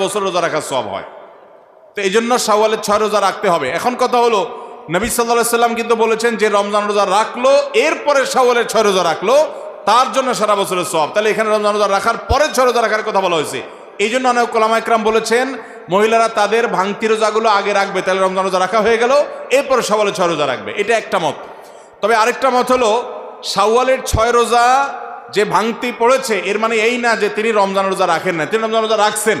বছর রোজা রাখার সব হয়। তো এই জন্য শাওয়ালের ছয় রোজা রাখতে হবে। এখন কথা হলো, নবী সাল্লাহ সাল্লাম কিন্তু বলেছেন যে রমজান রোজা রাখল, এরপরে শাওয়ালের ছয় রোজা রাখল, তার জন্য সারা বছরের সব তাহলে এখানে রমজান রোজা রাখার পরে ছয় রোজা রাখার কথা বলা হয়েছে। এই জন্য অনেক কোলামা একরাম বলেছেন, মহিলারা তাদের ভাঙতি রোজাগুলো আগে রাখবে, তাহলে রমজান রোজা রাখা হয়ে গেল, এরপরে শাওয়ালের ছয় রোজা রাখবে। এটা একটা মত। তবে আরেকটা মত হলো, শাওয়ালের ছয় রোজা যে ভাঙতি পড়েছে, এর মানে এই না যে তিনি রমজান রোজা রাখেন না তিনি রমজান রোজা রাখছেন।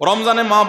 রমজানে মা